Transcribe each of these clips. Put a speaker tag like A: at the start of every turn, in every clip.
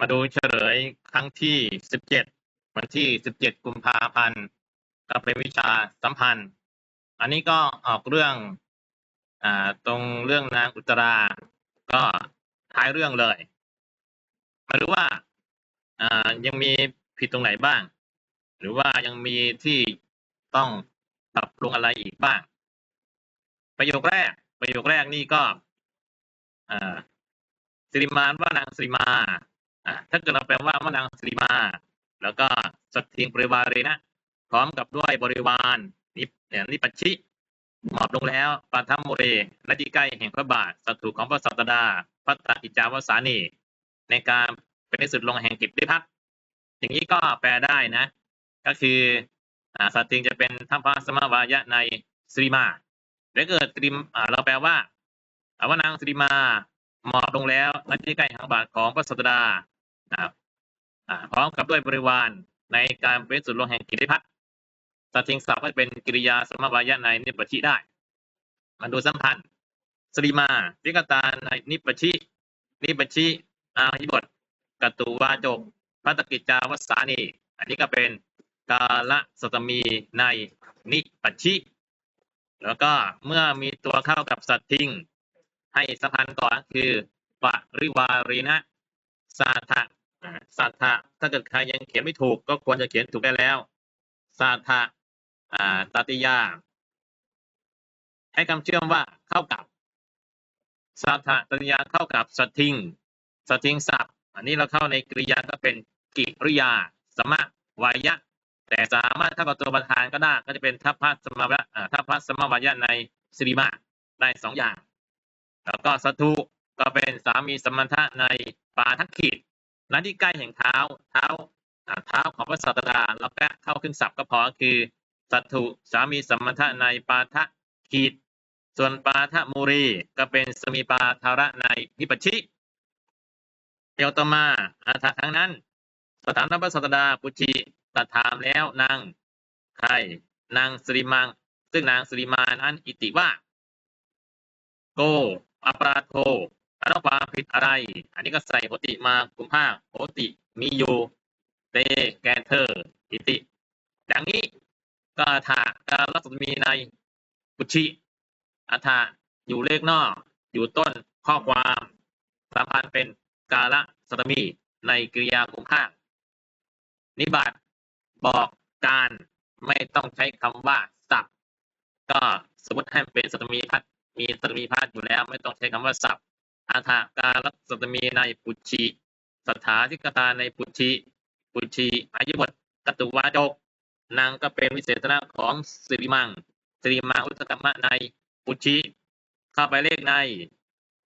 A: มาดูเฉลยครั้งที่สิบเจ็ดวันที่สิบเจ็ดกุมภาพันธ์ก็เป็นวิชาสัมพันธ์ อันนี้ก็ออกเรื่องอตรงเรื่องนางอุตรา ก็ท้ายเรื่องเลย มาดูว่ายังมีผิดตรงไหนบ้าง หรือว่ายังมีที่ต้องปรับปรุงอะไรอีกบ้าง ประโยคแรก ประโยคแรกนี่ก็สิริมานว่านางสิริมา อ่าถ้าเกิดเราแปลว่าว่านางสริมา แล้วก็สัตทิงบริวารเลยนะ พร้อมกับด้วยบริวารนิเนี่ยนิปัชชิหมอบลงแล้วปาทัมโมเรและที่ใกล้แห่งพระบาทสัตถุของพระสัตดาพัตตอิจาวสานีในการเป็นที่สุดลงแห่งกิจได้พักอย่างนี้ก็แปลได้นะ ก็คืออ่าสัตติงจะเป็นทัพพระสมาวายะในสริมาถ้าเกิดสริมอ่าเราแปลว่าอวานางสริมาหมอบลงแล้วและที่ใกล้แห่งบาทของพระสัตดา นะครับพร้อมกับด้วยบริวารในการเป็นที่สุดลงแห่งกิจได้พักสัตทิงศัพท์ก็เป็นกิริยาสมวายะในนิปชิได้มาดูสัมพันธ์สริมาพิกตาในนิปชิ นิปชิอาหิบทกตุวาจกพัตกิจาวสานี อันนี้ก็เป็นกาละสตมีในนิปชิ แล้วก็เมื่อมีตัวเข้ากับสัตทิง ให้สัมพันธ์ก่อนคือปริวารีนะสาทะอ่า สาทะถ้าเกิดใครยังเขียนไม่ถูก ก็ควรจะเขียนถูกได้แล้วสาทะอ่าตติยาให้คำเชื่อมว่าเข้ากับสาทะตติยาเข้ากับสทิงสทิงศัพท์อันนี้เราเข้าในกริยาก็เป็นกิริยา สมะวายะ แต่สามารถเข้ากับตัวประธานก็ได้ก็จะเป็นทัพพะสมาวะอ่าทัพพะสมวายะในสิริมาได้สองอย่าง แล้วก็สัตุก็เป็นสามีสมมันทะในปาทักขิ ดนั้นที่ใกล้แห่งเท้าเท้าเท้าของพระสัตดาแล้วก็เข้าขึ้นศัพท์ก็พอคือสัตถุสามีสัมมันทะในปาทะขีด ส่วนปาทะมูรีก็เป็นสมีปาทาระในนิปชิเอวต่อมาอาถะทั้งนั้น สถานพระสัตดาปุชิตัดถามแล้วนางใครนางสริมัง ซึ่งนางสริมานั้นอิติว่า โกอปราโท อารความผิดอะไร อันนี้ก็ใส่โหติมากุมภาคโหติมีอยู่เตแกเธอร์อิติ ดังนี้ก็อัฏฐาการลักษมีในปุชิอัฐาอยู่เลขนอก อยู่ต้นข้อความสัมพันธ์เป็นกาละสตมีในกริยาคุมภาค นิบัติบอกการไม่ต้องใช้คำว่าสับก็สมมติให้เป็นสตมีพัดมีสตมีพัดอยู่แล้ว ไม่ต้องใช้คำว่าสับ อัฏฐาการลักษณมีในปุชิสถาธิกตาในปุชิปุชีอายุบทกตุวาจกนางก็เป็นวิเศษณะของสิริมังสิริมังอุตตมะในปุชีเข้าไปเลขใน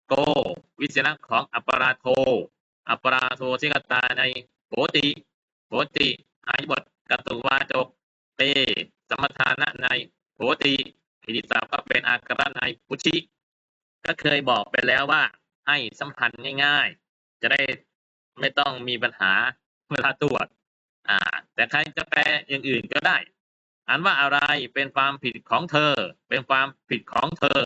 A: โกวิเศษณะของอัปปราโทอัปปราโทสิกตาในโหติโหติอายุบทกตุวาจกเตสมทานะในโหติอิติสาก็เป็นอาการะในปุชิก็เคยบอกไปแล้วว่า ให้สัมพันธ์ง่ายๆ จะได้ไม่ต้องมีปัญหาเวลาตรวจอ่า แต่ใครจะแปลอย่างอื่นก็ได้อันว่าอะไรเป็นความผิดของเธอ เป็นความผิดของเธอ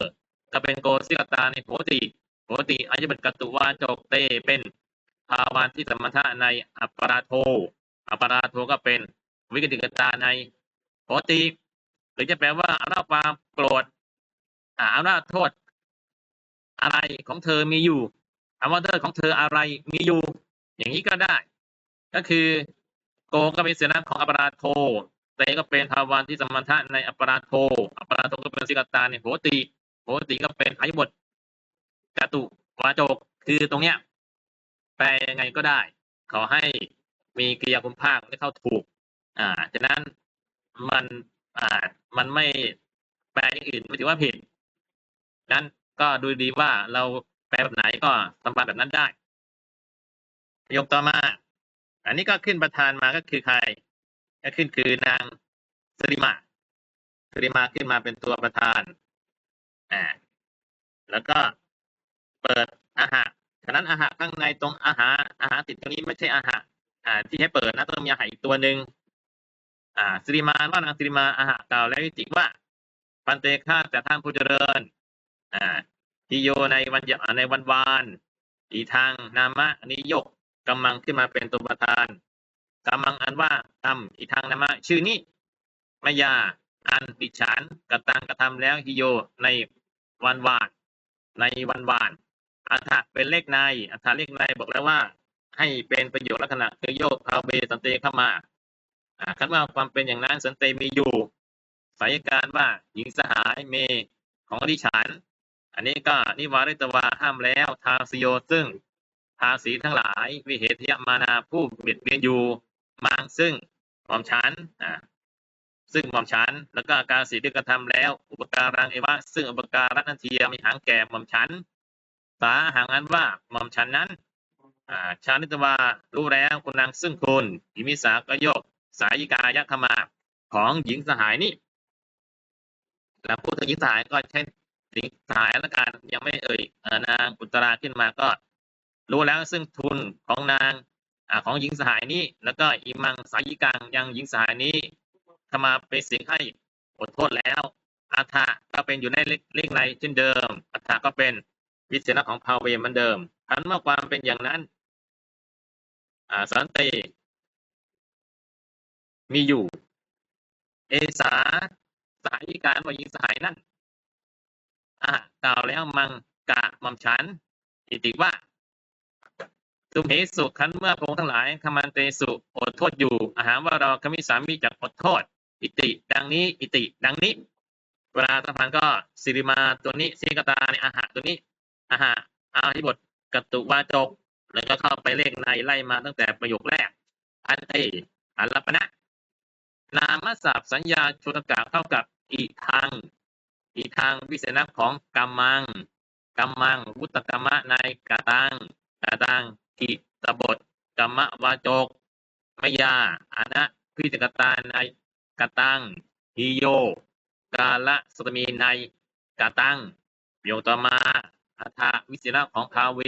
A: ก็เป็นโกสิกตาในโหติโหติอายุบัตกตุวาโจกเตเป็นภาวานที่สมถะในอัปปราโทอัปปราโทก็เป็นวิกติกตาในโหติหรือจะแปลว่าอาราจความโกรธอ่าอาราโทษ อะไรของเธอมีอยู่อาว่าเธอของเธออะไรมีอยู่ อย่างนี้ก็ได้ ก็คือโกก็เป็นเสนาของอัปราโทเตก็เป็นภาวานที่สมรรถะในอัปราโทอัปราโทก็เป็นสิกตาในโหติโหติก็เป็นอายบทจตุวาโจกคือตรงเนี้ยแปลยังไงก็ได้ ขอให้มีกริยาคุณภาคไม่เข้าถูก อ่าฉะนั้นมันอ่ามันไม่แปลอย่างอื่นไม่ถือว่าผิดนั้น ก็ดูดีว่าเราแปลแบบไหนก็สัมพันธ์แบบนั้นได้ ประโยคต่อมา อันนี้ก็ขึ้นประธานมาก็คือใคร ก็ขึ้นคือนางสริมาสริมาขึ้นมาเป็นตัวประธานอ่าแล้วก็เปิดอาหารฉะนั้นอาหารข้างในตรงอาหารอาหารติดตรงนี้ไม่ใช่อาหารอ่า ที่ให้เปิดนะต้องมีอาหารอีกตัวหนึ่งอ่าสริมาว่านางสริมาอาหารกล่าวแล้ววิจิกว่าปันเตฆาแต่ท่านผู้เจริญ อ่าที่โยในวันยในวันวานอีทางนามะนิยกกำมังขึ้นมาเป็นตัวประธานกำมังอันว่ากรรมอีทางนามะชื่อนี้มายาอันดิฉันกระตังกระทำแล้วฮิโยในวันวานในวันวานอัฐะเป็นเลขในอัฐะเลขในบอกแล้วว่า ให้เป็นประโยชน์ลักษณะคือโยกพาเวสันเตเข้ามาคันว่าความเป็นอย่างนั้นสันเตมีอยู่สายการว่าหญิงสหายเมของดิฉัน อันนี้ก็นิวาริตวาห้ามแล้ว ทาสโยซึ่งภาษีทั้งหลาย วิเหทยมานาผู้เบียดเบียนอยู่มังซึ่งหม่อมฉันอ่าซึ่งหม่อมฉันแล้วก็อาการสีที่กระทำแล้ว อุปการังเอวะซึ่งอุปการะนันเทียมีหางแก่หม่อมฉันสาหางอันว่าหม่อมฉันนั้นอ่าชานิตวารู้แล้วคุณนางซึ่งคุณอิมิสาก็ยกสายิกายะขมาของหญิงสหายนี่แล้วพูดถึงหญิงสหายก็ใช้ หญิงสหายแล้วกันยังไม่เอ่ยอนางอุตราขึ้นมาก็ รู้แล้วซึ่งทุนของนางอของหญิงสหายนี้ แล้วก็อิมังสายิกังยังหญิงสหายนี้ขมาเป็นสิ่งให้อดโทษแล้วอัฏฐะก็เป็นอยู่ในเลขเลขในเช่นเดิมอัฏฐะก็เป็นวิเศษของภาเวเหมือนเดิมอันเมื่อความเป็นอย่างนั้นอ่าสันติมีอยู่ เอสาสายิการว่าหญิงสหายนั่น อ่ากล่าวแล้วมังกะหม่อมฉัน อิติว่าสุเหสุขันเมื่อพระองค์ทั้งหลายคมันเตสุอดโทษอยู่ อาหารว่าเราคมิสามีจะอดโทษ อิติ ดังนี้ อิติ ดังนี้ เวลาสะพานก็สิริมาตัวนี้สิกตาในอาหารตัวนี้อาหารอาทิบทกตุวาจก แล้วก็เข้าไปเลขในไล่มาตั้งแต่ประโยคแรก อันเตอัลลปนะ นามศัพท์สัญญาชุตกะเข้ากับอีทาง อีทางวิเศษณะของกรรมังกรรมัง วุตกรรมะในกาตังกาตังกิตบทกรรมวาจกมยาอานะพิจกตาในกาตังฮิโย กาละสตมีในกาตังโยตมาอัฏฐวิเศษณะของภาเว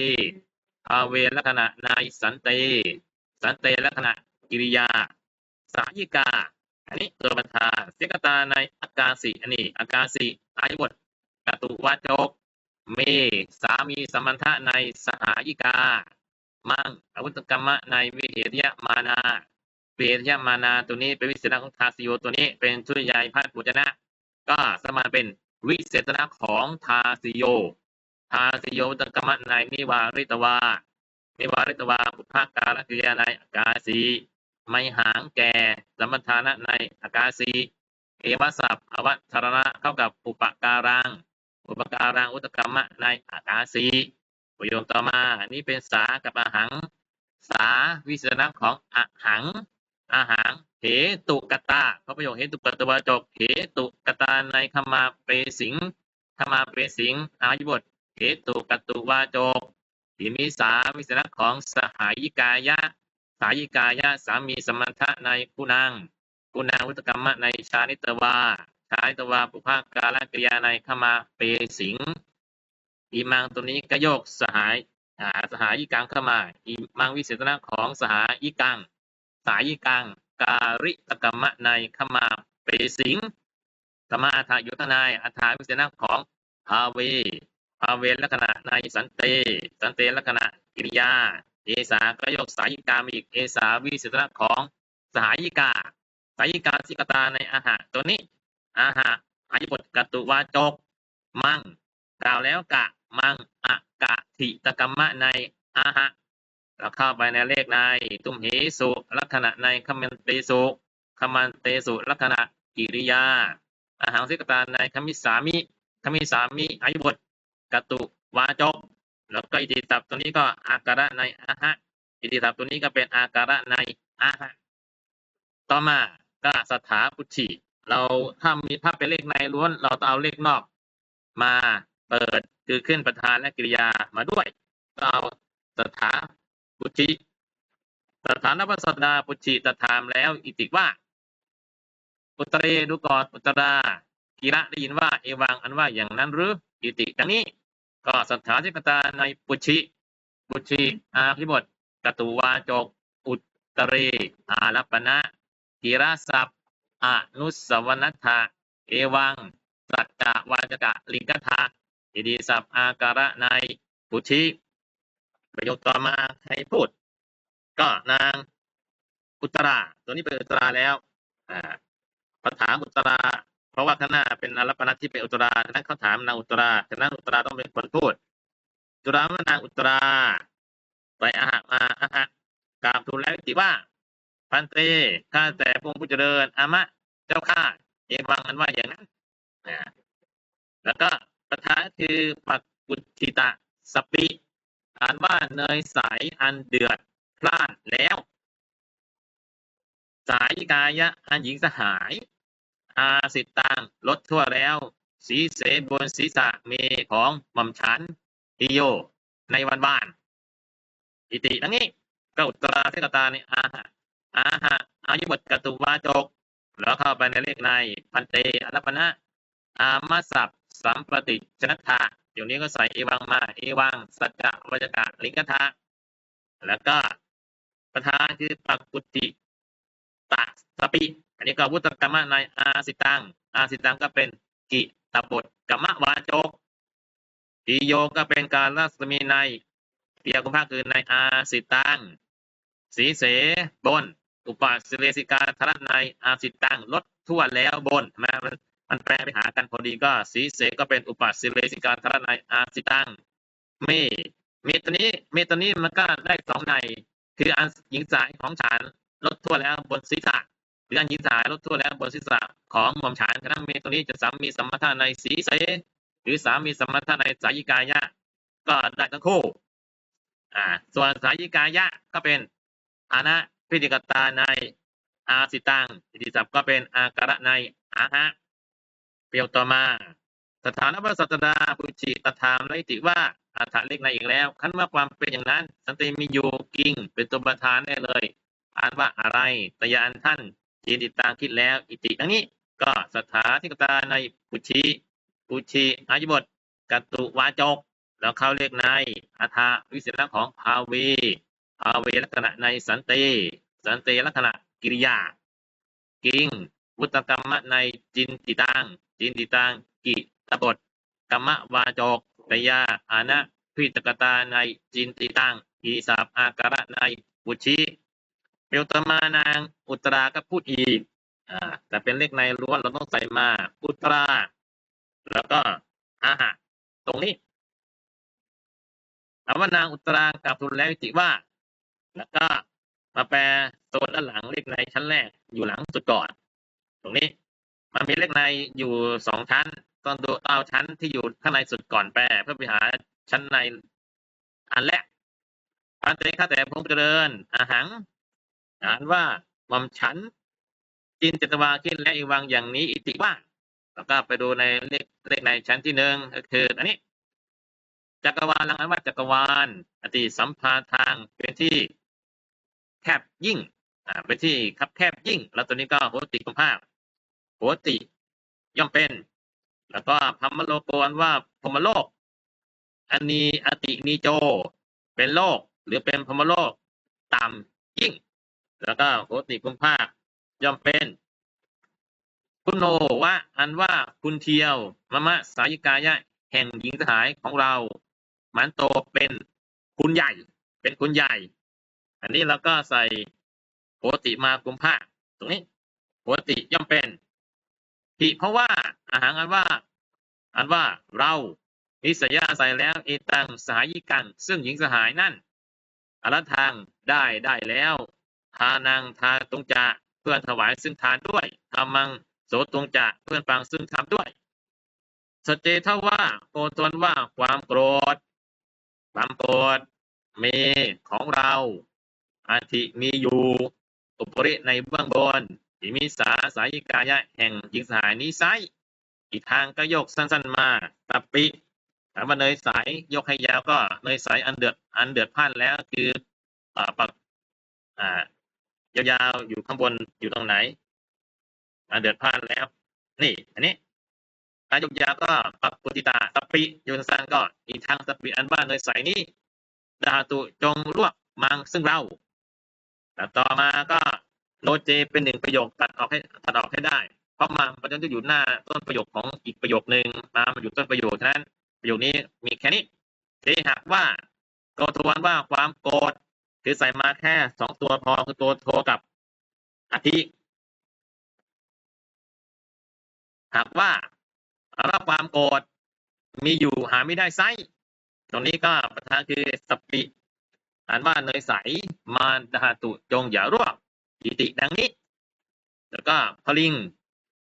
A: ภาเวลักษณะในสันเต สันเตลักษณะกิริยา สายิกา อันนี้ตัวบรรทาเสกตาในอากาสีอันนี้อากาสีอายุบทกตุวาจกเมสามีสมันทะในสหายิกา มังอวุตกรรมะในวิเหตยมานาวิเหตยมานาตัวนี้เป็นวิเศษณะของทาสิโยตัวนี้เป็นชุดใหญ่พัดปุจนะ ก็สมานเป็นวิเศษณะของทาสิโย ทาสิโยตกรรมะในนิวาริตวานิวาริตวาปุพากาลกิริยาในอากาสี ไม่หางแก่สัมปทานะในอากาสีเอวสัพอวัชรณะเข้ากับอุปการัง อุปการังอุตกรรมะในอากาสีประโยคต่อมาอันนี้เป็นสากับอาหัง สาวิเศษณะของอาหังอาหังเหตุกตาเขาประโยคเหตุกตวจกเหตุกตาในขมาเปสิงขมาเปสิงอายุบทเหตุกตุวาจกที่มีสาวิเศษณะของสหายิกายะ สายิกายะสามีสมณะในกุนังกุนังวุตกรรมะในชานิตวาชานิตวาปุภากาลกิริยาในขมาเปสิงอีมังตัวนี้ก็โยกสหายอาสหายิกังเข้ามาอีมังวิเศษณะของสหายิกัง สายิกัง การิตกรรมะในขมาเปสิงธรรมะอัฏฐยุทธนายอัฏฐวิเศษณะของภาเวภาเวลักษณะในสันเต สันเตลักษณะกิริยา เอสาก็โยกสายิกามีอีกเอสาวิเศษณะของสหายิกา สายิกาสิกตาในอาหารตัวนี้ อาหารอายุบทกตุวาจก มังกล่าวแล้วกะมังอะกะทิตกรรมะในอาหะเราเข้าไปในเลขในตุมเหสุลักษณะในคมันเตสุคมันเตสุลักษณะกิริยา อาหารสิกตาในคมิสามิคมิสามิอายุบทกตุวาจก แล้วก็อิติศัพท์ตัวนี้ก็อาการะในอาหะอิติศัพท์ตัวนี้ก็เป็นอาการะในอาหะต่อมาก็สถาปุชิเราถ้ามีภาพเป็นเลขในล้วน เราต้องเอาเลขนอก มาเปิดคือขึ้นประธานและกริยามาด้วยก็เอาสถาปุชิสถานปัสดาปุชิตถามแล้ว อิติว่าอุตเรดูก่อนอุตรากีระได้ยินว่า เอวังอันว่าอย่างนั้นหรืออิติดังนี้ ก็สถาธิกตาในปุชิ ปุชิ อาภิบทกตุวาจก อุตเรอารัปนะกีระสัพอนุสวนัตถะเอวัง สัจจวาจกะลิงกถาอิดีสัพอาการะในปุชิประโยคต่อมาใครพูด ก็นางอุตรา ตัวนี้เป็นอุตราแล้วอ่าเขาถามอุตรา ราะว่าข้างหน้าเป็นอารัปนัที่เป็นอุตราฉะนั้นเขาถามนางอุตราฉะนั้นอุตราต้องเป็นคนพูดอุราว่านางอุตราไปอาหะมาอาหะกราบทูลแล้วติว่า พันเตข้าแต่พระองค์ผู้เจริญอามะ เจ้าข้าเอวังอันว่าอย่างนั้นนะแล้วก็ประธาคือปักกุติตะสปิอ่านว่าเนยใสอันเดือดพลานแล้ว สายกายะอันหญิงสหาย อาสิตังลดทั่วแล้ว สีเสบนศีรษะเมของหม่อมฉันติโย ในวันบ้าน อิติดังนี้ก็อุตราเทกตาในอาหะอาหะอายุบทกตุวาจก แล้วเข้าไปในเลขในพันเตอรัปนะอามาสับสัมปติชนะทะเดี๋ยวนี้ก็ใส่เอวังมาเอวังสัจจะวัจกะลิกทะแล้วก็ประธานคือปักกุติตะสปิ อันนี้ก็วุตกรรมะในอาสิตัง อาสิตังก็เป็นกิตบทกรรมวาจกทีโยก็เป็นการรัศมีในเปียกุภาคือในอาสิตัง สีเสบน อุปาสิเลสิกาธรในอาสิตังลดทั่วแล้วบนมามันมันแปลไปหากันพอดีก็สีเสก็เป็นอุปาสิเลสิกาธรในอาสิตังเมเมตัวนี้เมตัวนี้มันก็ได้สองใน คืออันหญิงสายของฉันลดทั่วแล้วบนศีรษะ หรืออันหญิงสายลดทั่วแล้วบนศีรษะของหม่อมฉันคณะเมตัวนี้จะสามีสมรรถในสีเสหรือสามีสมรรถในสายิกายะ ก็ได้ทั้งคู่อ่าส่วนสายิกายะก็เป็นอานะพิจิกตาในอาสิตังอิติศัพก็เป็นอาการะในอาหะเปียวต่อมาสถานพระสัตดาปุจิตถามไลติว่าอาถรเล็กในอีกแล้วคันว่าความเป็นอย่างนั้น สันติมีอยู่กิ่งเป็นตัวประธานได้เลยอ่านว่าอะไรตยานท่าน จีนติตางคิดแล้ว อิติดังนี้ ก็สถาธิกตาในปุชิปุชิอายุบทกตุวาจก แล้วเข้าเรียกในอาถาวิเศษของภาวีภาเวลักษณะในสันติสันติลักษณะกิริยา กิงวุตกรรมะในจินติตังจินติตังกิตบทกรรมวาจกตยาอานะพิตกตาในจินติตังอีสาบอาการะในบุชิ เปลตมานางอุตราก็พูดอีกอ่าแต่เป็นเลขในล้วนเราต้องใส่มาอุตรา แล้วก็อาหะตรงนี้เอาว่านางอุตรากับทุนแล้วจิว่า แล้วก็มาแปลตัวด้านหลังเลขในชั้นแรกอยู่หลังสุดก่อน ตรงนี้ มันมีเลขในอยู่สองชั้น ต้องดูเอาชั้นที่อยู่ข้างในสุดก่อนแปลเพื่อไปหาชั้นในอันแรกพันเตข้าแต่พงเจริญอาหัง อ่านว่าหม่อมฉันจินจตวาขึ้นและอีวังอย่างนี้อิติว่าแล้วก็ไปดูในเลขเลขในชั้นที่หนึ่งก็คืออันนี้ จักรวาลลังอันว่าจักรวาลอติสัมพาทางเป็นที่แคบยิ่งอ่าเป็นที่คับแคบยิ่ง แล้วตัวนี้ก็โหติกุมภาพโหติย่อมเป็น แล้วก็พมโลโกนว่าพมโลกอันนี้อตินีโจ เป็นโลก หรือเป็นพมโลกต่ำ แล้วก็โหติกุมภาพย่อมเป็น คุณโนว่าอันว่าคุณเทียวมะมะสายิกายะ แห่งหญิงสหายของเรา มันโตเป็นคุณใหญ่ เป็นคุณใหญ่ อันนี้เราก็ใส่โหติมากุมภาตรงนี้โหติย่อมเป็นผิเพราะว่าอาหารอันว่า อันว่าเรานิสยาใส่แล้วเอตังสหายิกังซึ่งหญิงสหายนั่นอรทางได้ได้แล้ว ทานังทาตรงจะเพื่อนถวายซึ่งทานด้วยทามังโสตรงจะเพื่อนฟังซึ่งทำด้วยสเจเท่าว่าโกตนว่าความโกรธความโกรธมีของเราอาทิมีอยู่อุปริในเบื้องบนที่มีสาสายิกายะแห่งหญิงสหายนี้ไซอีกทางก็ยกสั้นๆมาตะปิถามว่าเนยสายยกให้ยาวก็เนยสายอันเดือดอันเดือดพันแล้วคือปัก ยาวๆอยู่ข้างบนอยู่ตรงไหนอันเดือดพันแล้ว นี่ อันนี้อายกยาก็ปักปุติตาตะปิอยู่สั้นก็อีทางตะปิอันว่านเนยใสายนี้ดาตุจงรวบมังซึ่งเราแต่ต่อมาก็โนเจเป็นหนึ่งประโยคตัดออกให้ตัดออกให้ได้ เพราะมาประเด็นจะอยู่หน้าต้นประโยคของอีกประโยคหนึ่งมามาอยู่ต้นประโยคฉะนั้น ประโยคนี้มีแค่นี้ที่หากว่าโกทวนว่าความโกรธ คือใส่มาแค่สองตัวพอคือตัวโทกับอาทิหากว่ารับความโกรธมีอยู่หาไม่ได้ไซตรงนี้ก็ประธานคือสปิอ่านว่าเนยใสมาดาตุจงอย่าร่วงอิติดังนี้ แล้วก็พลิง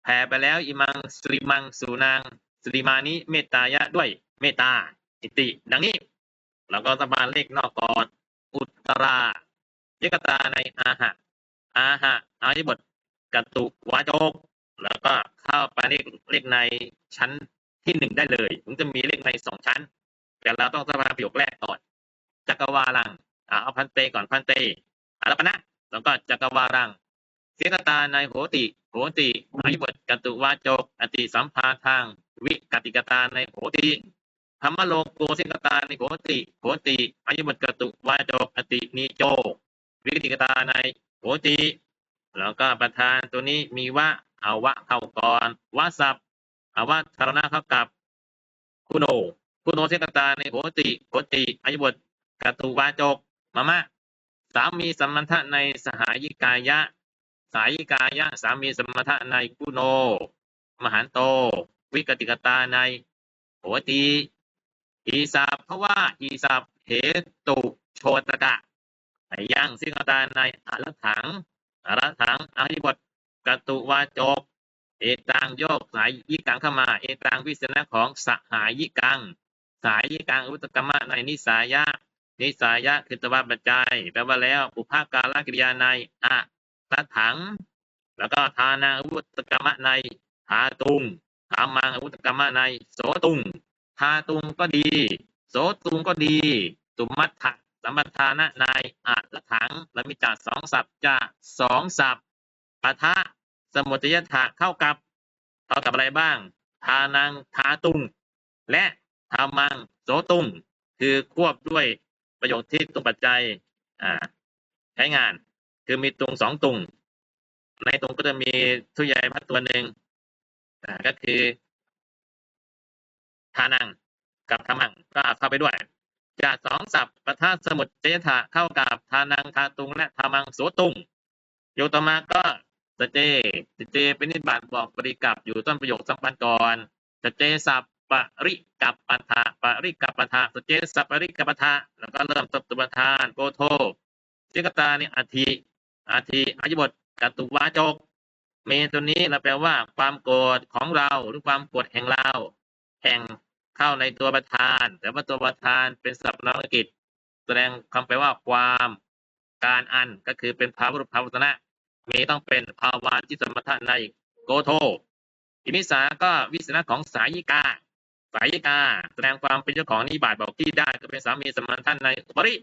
A: แผ่ไปแล้วอิมังสริมังสุนางสริมานิเมตตายะด้วยเมตตาอิติดังนี้ แล้วก็สบานเลขนอกก่อน อุตรา ยกตาในอาหะ อาหะอายิบทกตุวาโจก แล้วก็เข้าไปเลขเลขในชั้นที่หนึ่งได้เลยถึงจะมีเลขในสองชั้น แต่เราต้องสบาประโยคแรกก่อน จักรวาลังเอาพันเตก่อนพันเตอารัปนะแล้วก็จักรวาลังเสียกตาในโหติโหติอายุบทกตุวาโจก อติสัมภาทาง วิกติกตาในโหติ ธรรมโลกโกเสกตาในโหติโหติอายุบทกตุวาจกอตินิโจ วิกติกตาในโหติแล้วก็ประธานตัวนี้มีว่าเอาวะเข้าก่อนวะสับเอาวะธารณะเข้ากับ คุโนคุโนเสกตาในโหติโหติอายุบทกตุวาจกมามะสามีสมมันทะในสหายิกายะ สายิกายะ สามีสมมันทะในกุโน มหันโต วิกติกตาในโหติ อีสับเพราะว่าอีสับเหตุโชตกะยังสิกตาในอรถังอรถังอาหิบทกตุวาจกเอตังโยกสายยิกังเข้ามา เอตังวิสนะของสหายยิกัง สายยิกังอุตกรรมะในนิสายะ นิสายะคือตวาปัจจัยแปลว่าแล้วปุภาการกิริยาในอะรถัง แล้วก็ทานาอุตกรรมะในทาตุงทามังอุตกรรมะในโสตุง ทาตุงก็ดี โสตุงก็ดี ตุมัตถะสัมปทานะในอะรถังและมีจาสองศัพท์จะสองศัพท์ปะทะสมุทยถะเข้ากับเข้ากับอะไรบ้าง ทานังทาตุง และทามังโสตุง คือควบด้วยประโยคที่ตุงปัจจัยใช้งาน คือมีตุงสองตุง ในตุงก็จะมีทุยายพัดตัวหนึ่งก็คือานัง กับทามังก็เข้าไปด้วย จากสองศัพท์ประทาสมุทเจถะเข้ากับทานังทาตุงและทามังโสตุงโยตมาก็สเจสเจเป็นนิบาตบอกปริกับอยู่ต้นประโยคสัมพันธ์ก่อนสเจสับปริกับปะทะปริกับปะทะสเจสับปริกับปะทะแล้วก็เริ่มตบตุประธานโกโทเจกตาเนี่ยอาทิอาทิอายุบทกตุวาจก เมตัวนี้เราแปลว่าความโกรธของเราหรือความโกรธแห่งเรา แห่ง เข้าในตัวประธาน แต่ว่าตัวประธานเป็นศัพท์นามกิจ แสดงคำแปลว่าความการอันก็คือเป็นภาวรุภาวตนะมีต้องเป็นภาวะที่สมถะในโกโทอิมิสาก็วิสนะของสายิกา สายิกา แสดงความเป็นเจ้าของนิบาตบอกที่ได้ก็เป็นสามีสมณท่านในอุปริ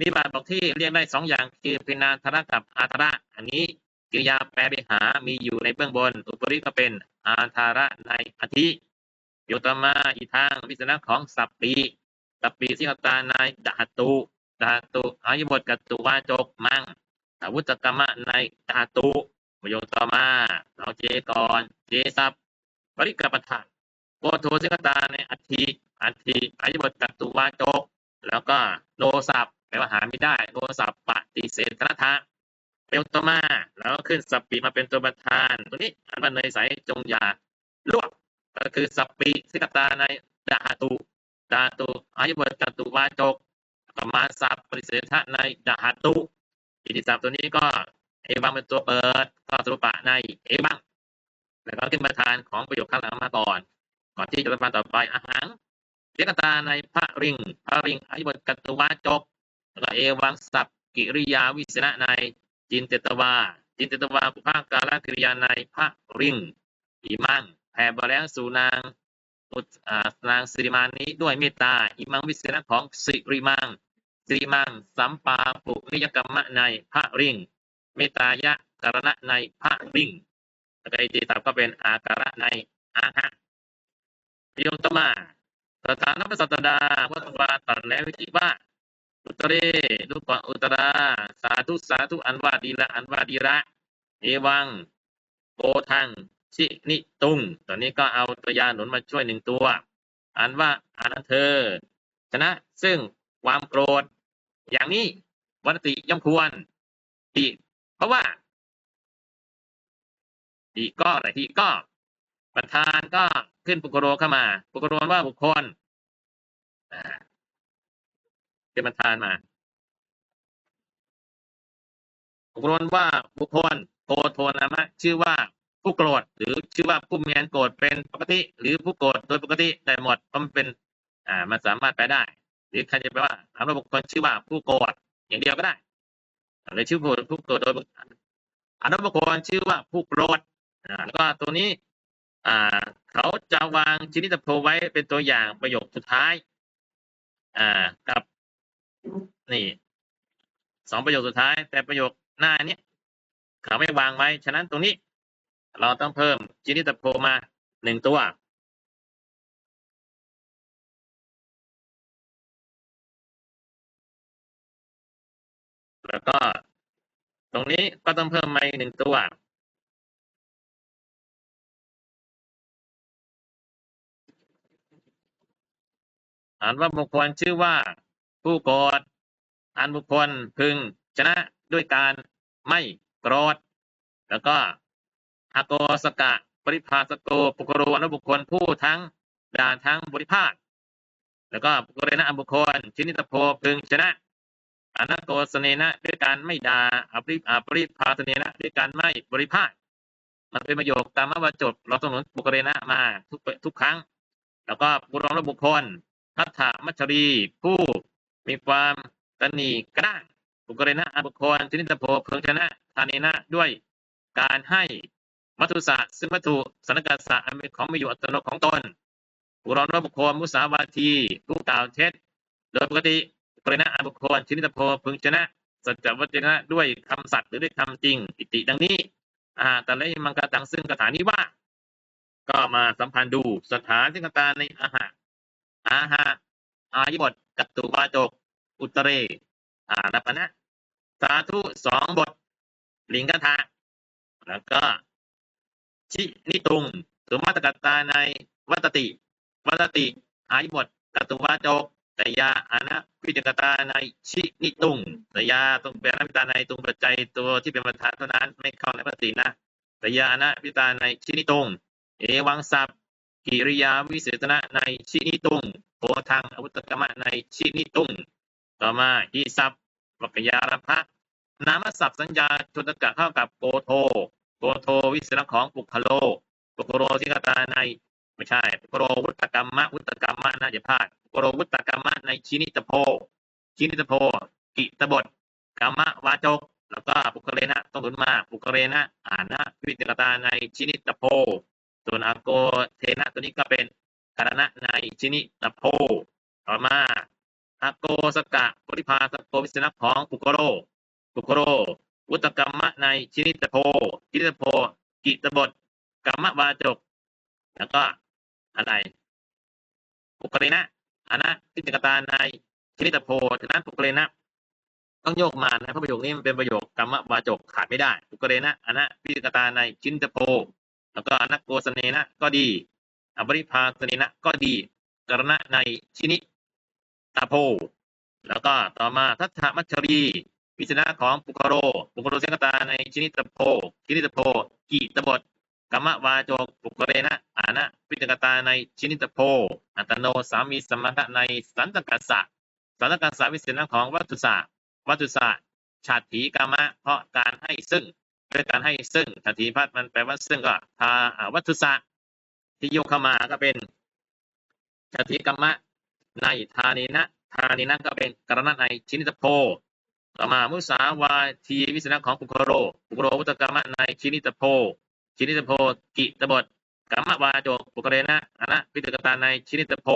A: นิบาตบอกที่เรียกได้สองอย่างคือเป็นนาธระกับอาธระ อันนี้กิริยาแปลไปหามีอยู่ในเบื้องบน อุปริก็เป็นอาธาระในอธิ โยตมาอีทางวิสนะของสัปปีสัปปีสิกตาในดาตุดาตุอายุบทกัตุวาจกมังอาวุธกรรมะในดาตุประโยต่อมาเราเจก่อนเจซับปริกับปทานโกโทสิกตาในอัติอัติอายุบทกัตุวาจก แล้วก็โนสับแปลว่าหาไม่ได้โนสับปฏิเสธธนทะเป็นต่อมาแล้วก็ขึ้นสับปีมาเป็นตัวประธาน ตัวนี้อันว่าเนยใสจงยาลวก ก็คือสัปปีสิกตาในดาตุดาตุอายุบทกัตุวาจกประมาณสับปฏิเสธในดาตุอิทธิศัพท์ตัวนี้ก็เอวังเป็นตัวเปิดก็สรุปะในเอวังแล้วก็ขึ้นประธานของประโยคข้างหลังมาก่อน ก่อนที่จะมาต่อไปอาหารเจกตาในพระริงพระริงอายุบทกัตวาจกแล้วก็เอวังสับกิริยาวิสนะในจินเตตวาจินเตตวาภาคการกิริยาในพระริงอิมัง แผ่บาแล้วสู่นางอุตนางสิริมานี้ด้วยเมตตาอิมังวิสนะของสิริมังสิริมังสัมปาปุริยกรรมะในพระริงเมตายะการณะในพระริงแล้วก็อิติศัพท์ก็เป็นอาการะในอาหะโยมตมาสถานพระสัตดาวัตวาตัดแล้ววิจิว่าอุตเรลูกก่อนอุตราสาธุสาธุอันว่าดีละอันว่าดีละเอวังโกทัง ชินิตุง ตอนนี้ก็เอาตัวยาหนุนมาช่วยหนึ่งตัว อันว่าอันเธอ ชนะซึ่งความโกรธ อย่างนี้วันติย่อมควรอีเพราะว่าอีก็อะไรที่ก็ ประธานก็ขึ้นปุกโรเข้ามาปุกโรว่าบุคคลอ่าเป็นประธานมาปุกโรว่าบุคคลโกโทนามะชื่อว่า ผู้โกรธหรือชื่อว่าผู้มีอันโกรธเป็นปกติ หรือผู้โกรธโดยปกติได้หมดเพราะมันเป็นอ่ามันสามารถไปได้ หรือใครจะแปลว่าถามว่าบุคคลชื่อว่าผู้โกรธอย่างเดียวก็ได้หรือชื่อผู้ผู้โกรธโดยอนนั้นบุคคลชื่อว่าผู้โกรธอ่าแล้วก็ตัวนี้อ่าเขาจะวางชนิดโพไว้เป็นตัวอย่างประโยคสุดท้ายอ่ากับนี่สองประโยคสุดท้าย แต่ประโยคหน้านี้เขาไม่วางไว้ ฉะนั้นตรงนี้ เราต้องเพิ่มชนิดโพมาหนึ่งตัวแล้วก็ตรงนี้ก็ต้องเพิ่มมาอีกหนึ่งตัวอ่านว่าบุคคลชื่อว่าผู้โกรธอ่านบุคคลพึงชนะด้วยการไม่โกรธ แล้วก็ อาโกสกะ ปริภาสโกปุกโรอนุบุคคลผู้ทั้งด่าทั้งบริพาทแล้วก็ปุกเรนะบุคคล ชินิตโพพึงชนะอนัโกสเนนะด้วยการไม่ด่าอปริอปริภาสเนนะด้วยการไม่บริพาทมันเป็นประโยคตามมาจบเราต้องหนุนปุกเรนะมาทุกทุกครั้ง แล้วก็ปุรองบุคคลพัฒธมัชรีผู้มีความตนีกระด้างบุคเรนะบุคคลชินิตโพเพึงชนะทานีนะด้วยการให้ วัตถุศาสตร์ซึ่งวัตถุสนกศาสตร์เป็นของมีอยู่อัตโนของตนบุรอนบุคคลมุสาวาทีผู้กล่าวเท็จโดยปกติบุคเรนบุคคลชนิตโพพึงชนะ สัจจวัจนะด้วยคำสัตย์หรือด้วยคำจริงอิติดังนี้อ่าแต่ละมังกรตังซึ่งคาถานี้ว่า ก็มาสัมพันธ์ดูสถานที่คาถาในอาหารอาหาอายบทกัตตุวาจก อุตเรอ่านับนะ สาธุสองบท ลิงกถาแล้วก็ ชินิตุง สุมาตกตาในวัตติ วัตติอายิบทกตตุวาจกแต่ยาอานะพิจกตาในชินิตุงแต่ยาตรงแปลนพิตาในตรงปัจจัยตัวที่เป็นประธานเท่านั้นไม่เข้าในปฏินะแต่ยาอานะพิจตาในชินิตุงเอวังสัพกิริยาวิเศษณะในชินิตุงโพทังอวุตกรรมในชินิตุงต่อมาอีสัพวกยารพะนามศัพสัญญาชนตกะเข้ากับโกโท โกโทวิเศษของปุคโลปุคโรที่กตาในไม่ใช่ปุคโรวุตกรรมะวุตกรรมะน่าจะพลาดปุคโรวุตกรรมะในชินิตโพชินิตโพกิตบทกรรมะวาจก แล้วก็ปุคเรนะต้องหนุนมาปุคเรนะอ่านนะวิจกตาในชินิตโพส่วนอาโกเทนะตัวนี้ก็เป็นกรณะในชินิตโพต่อมาอาโกสกะปริภาสโกวิสนะของปุโกโรปุโกโร วุตกรรมะในชินิตโพชินิตโพกิตบทกรรมวาจก แล้วก็อะไรปุกเรนะอานะพิจกตาในชินิตโพฉะนั้นปุกเรนะต้องโยกมานะเพราะประโยคนี้มันเป็นประโยคกรรมวาจกขาดไม่ได้ปุกเรนะอานะพิจกตาในชินิตโพแล้วก็อนักโกสเนนะก็ดีอปริภาสเนนะก็ดีกรณะในชินิตาโพ แล้วก็ต่อมาทัตถมัชรี พิจารณาของปุคโร ปุคโรเสกตาในชินิตโพชินิตโพกิตบทกรรมวาโจปุคเรนะอานะพิจารตาในชินิตโพ อัตโนสามีสมถะในสันตกัสสะสันตกัสสะวิเศษของวัตถุศาสตร์วัตถุศาสตร์ชาติกรรมะ เพราะการให้ซึ่งด้วยการให้ซึ่งทันทีพัดมันแปลว่าซึ่งก็ทาวัตถุศาสตร์ที่ยกเข้ามาก็เป็นชาติกรรมะในทานินะทานินะก็เป็นกรณะในชินิตโพ ต่อมามุสาวาทีวิสนะของปุคโรปุคโรวุตกรรมะในชินิตโพ ชินิตโพกิตบทกรรมวาโจปุคเรนะอนะพิจกตาในชินิตโพ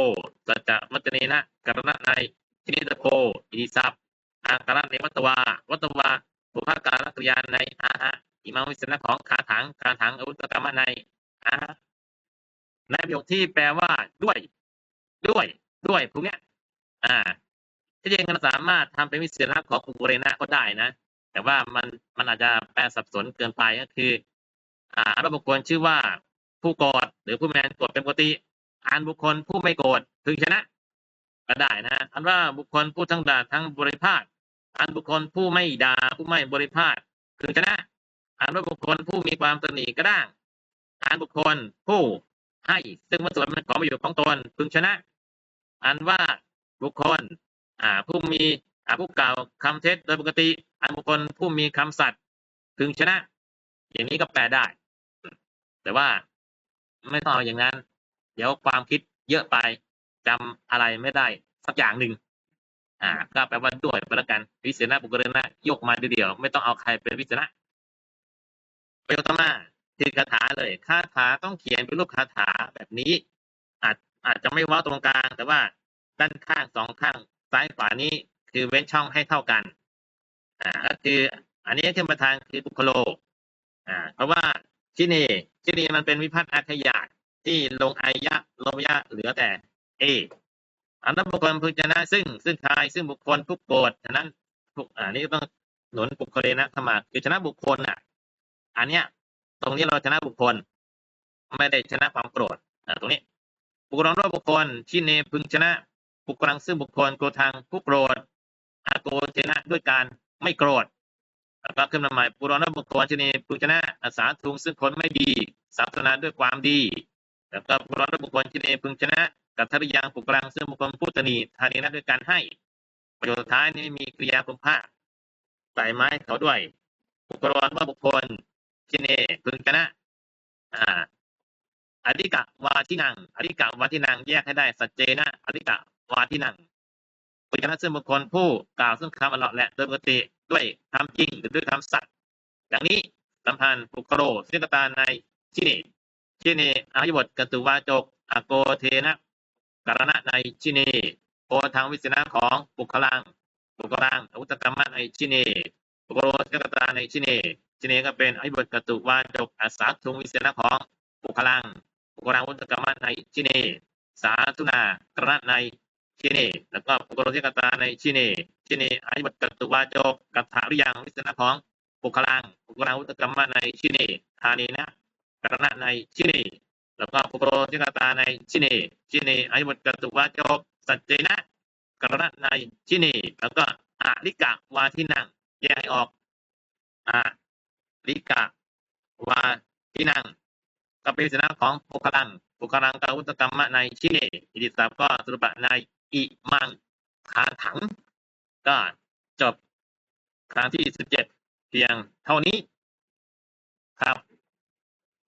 A: สัจจะมัจเนนะกรณะในชินิตโพอิสัพอาการในวัตวาวัตวาปุพการกริยานในอาหะอิมังวิสนะของขาถังขาถังอุตกรรมะในอาหะในประโยคที่แปลว่าด้วย ด้วยด้วยพวกเนี้ยอ่า ที่จริงมันสามารถทำเป็นวิเศษของอุเรนะก็ได้นะ แต่ว่ามันมันอาจจะแปลสับสนเกินไปก็คือ อ่าราบุคคลชื่อว่าผู้โกรธหรือผู้แมนโกรธเป็นปกติอ่านบุคคลผู้ไม่โกรธพึงชนะ ก็ได้นะ อันว่าบุคคลผู้ทั้งด่าทั้งบริพาทอันบุคคลผู้ไม่ด่าผู้ไม่บริพาทพึงชนะ อันว่าบุคคลผู้มีความตนีกระด้างอันบุคคลผู้ให้ซึ่งวัตถุเป็นของประโยชน์ของตนพึงชนะ อันว่าบุคคล ผู้มีผู้กล่าวคำเท็จโดยปกติ อันบุคคลผู้มีคำสัตย์พึงชนะ อย่างนี้ก็แปลได้ แต่ว่าไม่ต้องเอาอย่างนั้น เดี๋ยวความคิดเยอะไปจำอะไรไม่ได้สักอย่างหนึ่งอ่า ก็แปลว่าด้วยไปแล้วกันวิเศษณบุคคลนะยกมาเดียวๆไม่ต้องเอาใครเป็นวิเศษณประโยคต่อมาคือคาถาเลยคาถาต้องเขียนเป็นรูปคาถาแบบนี้ อาจอาจจะไม่ว่าตรงกลางแต่ว่าด้านข้างสองข้าง ซ้ายขวานี้คือเว้นช่องให้เท่ากันอ่าก็คืออันนี้ขึ้นประธานคือบุคโลอ่าเพราะว่าชินีชินีมันเป็นวิพัฒน์อาขยาที่ลงอายะลงยะเหลือแต่เออันนั้นบุคคลพึงชนะซึ่งซึ่งใครซึ่งบุคคลผู้โกรธฉะนั้นทุกอ่านี่ต้องหนุนบุคคลนะเข้ามาคือชนะบุคคลอะ อันเนี้ย ตรงนี้เราชนะบุคคล ไม่ได้ชนะความโกรธอ่าตรงนี้บุคคลรอบบุคคลที่เนพึงชนะ บุคคลซึ่งบุคคลโกรธทางผู้โกรธอาโกชนะด้วยการไม่โกรธแล้วก็ขึ้นมาใหม่บุครอบบุคคลที่เนพึงชนะอาสาทุงซึ่งคนไม่ดีสาธนาด้วยความดี แล้วก็บุครอบบุคคลที่เนพึงชนะกัทริยังปุกรังซึ่งบุคคลผู้ตนีทานีนะด้วยการให้ ประโยคสุดท้ายนี้มีกริยาคุมภาคใส่ไม้เขาด้วยบุคคลว่าบุคคลที่เนพึงชนะอ่าอธิกะวาทินังอธิกะวาทินังแยกให้ได้สัจเจนะอธิกะ วาทินังพึงชนะซึ่งบุคคลผู้กล่าวซึ่งคำอลอและโดยปกติด้วยคำจริงหรือด้วยคำสัตย์อย่างนี้สัมพันธ์ปุคโรสิกตาในชิเนชิเนอายุบทกตุวาจกอโกเทนะกรณะในชิเนโอทางวิสนะของบุคลังบุคลังอุตกรรมะในชิเนปุคโรสิกตาในชิเนชิเนก็เป็นอายุบทกตุวาจกอาสาทุงวิสนะของบุคลังบุคลังอุตกรรมะในชิเนสาธุนากรณะใน ชิเนแล้วก็ปุกโรสิกตาในชิเนชิเนอายุบทกตุวาจกกัตถาริยังวิสนะของบุคลังบุคลังอุตกรรมะในชิเนทานีนะกรณะในชิเนแล้วก็ปุโรจิกตาในชินีชินีอายุบทกตุวาจสัจเจนะกรณะในชินีแล้วก็อาลิกะวาทินังแยกให้ออกอาลิกะวาทินังก็เป็นสนะของปุคลัง ปุคลังกาวุตกรรมะในชื่ออิติสัพก็สรุปในอิมังคาถัง ก็จบครั้งที่สิบเจ็ดเพียงเท่านี้ครับ